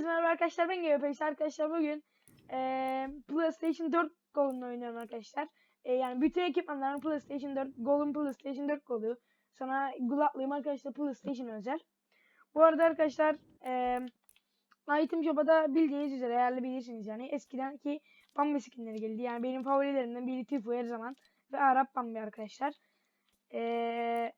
Herkese merhaba arkadaşlar ben GVPX arkadaşlar bugün eee PlayStation 4 golünü oynuyorum arkadaşlar. Eee, yani bütün ekipmanların PlayStation 4 golün PlayStation 4 golü. Sonra Gulatlıyım arkadaşlar PlayStation özel. Bu arada arkadaşlar eee Item Shop'a da bildiğiniz üzere ayarlayabilirsiniz yani. Eskiden ki Bambi skinleri geldi. Yani benim favorilerimden biri Tifu her zaman ve Arap Bambi arkadaşlar. Eee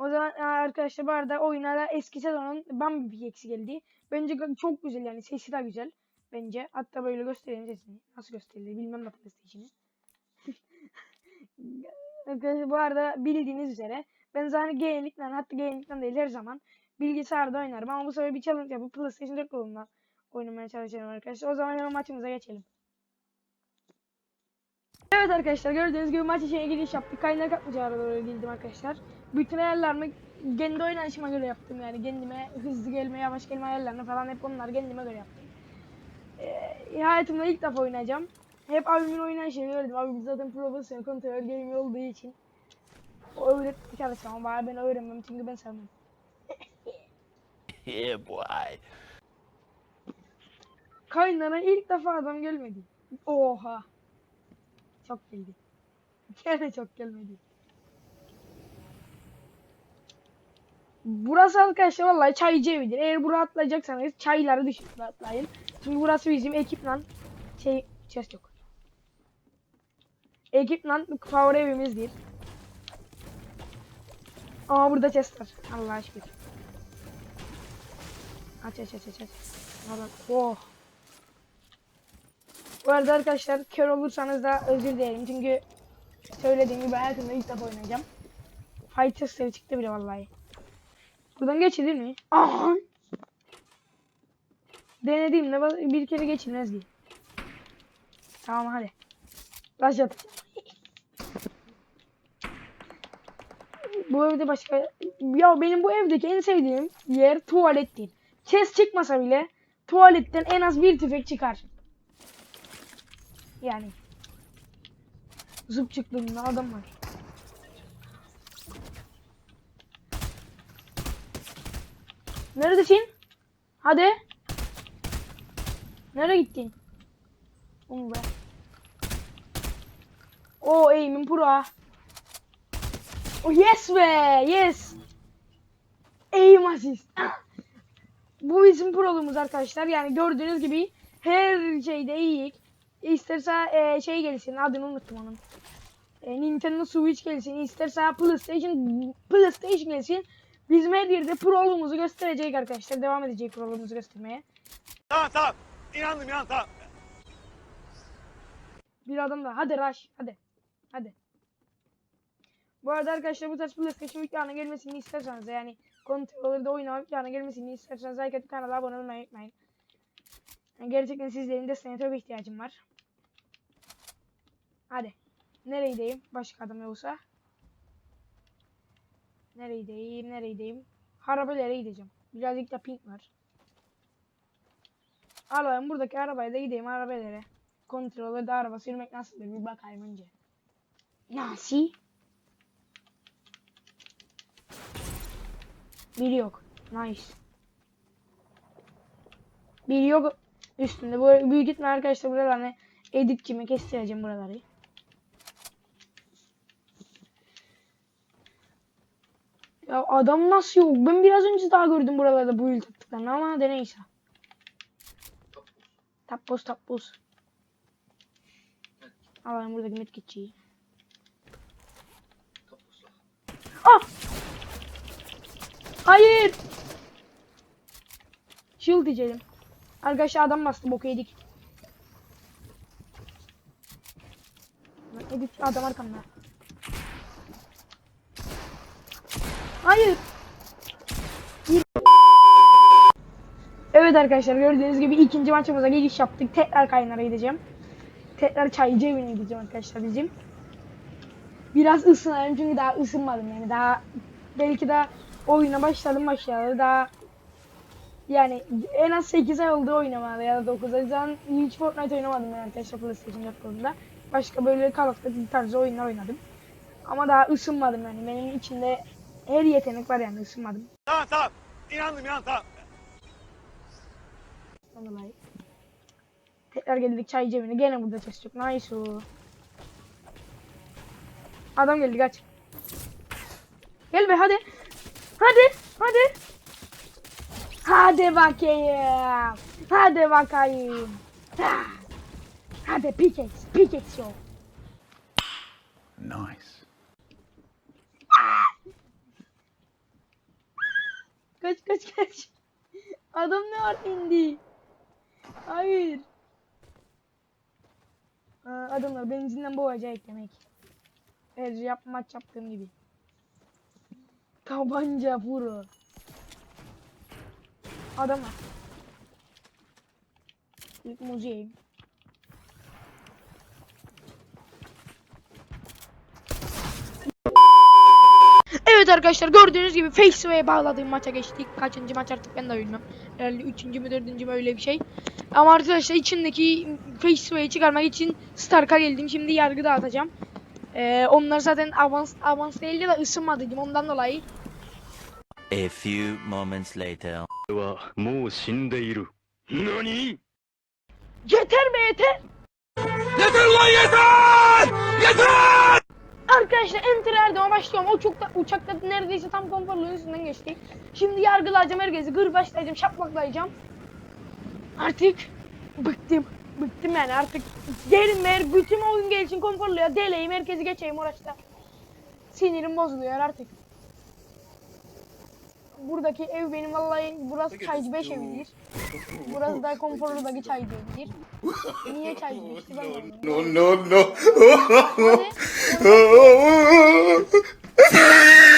o zaman arkadaşlar bu arada oyuna eski sezonun Bambi pickaxe geldi. Bence çok güzel yani sesi de güzel bence. Hatta böyle göstereyim sesini. Nasıl gösterilir bilmem de PlayStation'ı. arkadaşlar bu arada bildiğiniz üzere ben zaten genellikle hatta genellikle değil her zaman bilgisayarda oynarım ama bu sefer bir challenge yapıp PlayStation 4 kolundan oynamaya çalışıyorum arkadaşlar. O zaman hemen maçımıza geçelim. Evet arkadaşlar gördüğünüz gibi maç içine giriş yaptık. Kaynak atmacağı doğru girdim arkadaşlar. Bütün ayarlarımı kendi oynayışıma göre yaptım yani kendime hızlı gelme yavaş gelme ayarlarını falan hep onları kendime göre yaptım. Ee, hayatımda ilk defa oynayacağım. Hep abimin oynayışını gördüm. Abim zaten profesyonel kontrol gaming olduğu için o öğretti çalışmam ama ben öğrenmem çünkü ben sevmem. yeah, boy. Kaynana ilk defa adam gelmedi. Oha. Çok geldi. Gene çok gelmedi. Burası arkadaşlar vallahi çaycı evidir. Eğer buraya atlayacaksanız çayları dışında atlayın. Çünkü burası bizim ekiplan şey chest yok. Ekiplan favori evimizdir. Ama burada chest var. Allah'a şükür. Aç aç aç aç aç. Allah- Oh. Bu arada arkadaşlar kör olursanız da özür dilerim çünkü söylediğim gibi hayatımda ilk defa oynayacağım. Fight testleri çıktı bile vallahi. Buradan geçilir mi? Aha! Denediğimde bir kere geçilmez ki. Tamam hadi. Atacağım. bu evde başka... Ya benim bu evdeki en sevdiğim yer tuvalettir. Ses çıkmasa bile tuvaletten en az bir tüfek çıkar. Yani. Zıp çıktığında adam var. Neredesin? Hadi. Nereye gittin? Oğlum be. O aim'in pro. Oh yes be yes. Aim assist. Bu bizim prolumuz arkadaşlar. Yani gördüğünüz gibi her şeyde iyiyiz. İsterse e, şey gelsin adını unuttum onun. E, Nintendo Switch gelsin, isterse PlayStation PlayStation gelsin. Bizim her yerde prolumuzu gösterecek arkadaşlar. Devam edecek prolumuzu göstermeye. Tamam tamam. İnandım inan tamam. Bir adam da. Hadi Rush. Hadi. Hadi. Bu arada arkadaşlar bu tarz PlayStation videolarına gelmesini isterseniz yani kontrollerde oynama videolarına gelmesini isterseniz like atıp kanala abone olmayı unutmayın. Yani gerçekten sizlerin desteğine çok ihtiyacım var. Hadi. Nereye gideyim? Başka adam yoksa. Nereye gideyim? Nereye gideyim? Gideceğim. Birazcık da pink var. Alayım buradaki arabaya da gideyim arabalara. Kontrollerde araba sürmek nasıldır bir bakayım önce. Nasıl? Biri yok. Nice. Biri yok üstünde. Bu büyük gitme arkadaşlar buralarını editçime kestireceğim buraları. Ya adam nasıl yok? Ben biraz önce daha gördüm buralarda bu yıl taktıklarını ama de. Tapboz tapboz. Alalım buradaki medkitçiyi. Ah! Hayır! Shield diyeceğim. Arkadaşlar adam bastı boku yedik. Edit adam arkamda. Hayır. Evet arkadaşlar gördüğünüz gibi ikinci maçımıza giriş yaptık. Tekrar kaynara gideceğim. Tekrar çaycı evine gideceğim arkadaşlar bizim. Biraz ısınayım çünkü daha ısınmadım yani daha belki de oyuna başladım başlayalı daha yani en az 8 ay oldu oynamalı ya da 9 ay. Zaten hiç Fortnite oynamadım yani arkadaşlar PlayStation 4 kolunda. Başka böyle Call of Duty tarzı oyunlar oynadım. Ama daha ısınmadım yani. Benim içinde her yetenek var yani ısınmadım. Tamam tamam. İnandım inan tamam. Ondan dolayı. Tekrar geldik çay cebine. Gene burada ses yok. Nice o. Adam geldi kaç. Gel be hadi. Hadi. Hadi. Hadi bakayım. Hadi bakayım. Hadi pickaxe. Pickaxe yok. Nice. Kaç kaç kaç. Adam ne var indi. Hayır. Aa, adamlar benzinden boğacak demek. Her yap maç yaptığım gibi. Tabanca vuru. Adam var. İlk muzeyim. Evet arkadaşlar gördüğünüz gibi Faceway'e bağladığım maça geçtik. Kaçıncı maç artık ben de bilmiyorum. Herhalde üçüncü mü dördüncü mü öyle bir şey. Ama arkadaşlar içindeki Faceway'i çıkarmak için Stark'a geldim. Şimdi yargı dağıtacağım. Ee, onlar zaten avans, avans değildi de ısınmadıydım ondan dolayı. A few moments later. Nani? Yeter mi yeter? Yeter lan yeter! Yeter! Arkadaşlar enter Erdoğan'a başlıyorum. O çok da, uçakta neredeyse tam konforluğun üstünden geçtik. Şimdi yargılayacağım herkesi. Gırbaçlayacağım, şaplaklayacağım. Artık bıktım. Bıktım yani artık. Gelin ver bütün oyun gelsin konforluya. Deleyim herkesi geçeyim uğraşta. Sinirim bozuluyor artık. Buradaki ev benim vallahi burası çaycı 5 evidir. Burası da konforludaki çaycı evidir. Niye çaycı işte ben. No, no, no.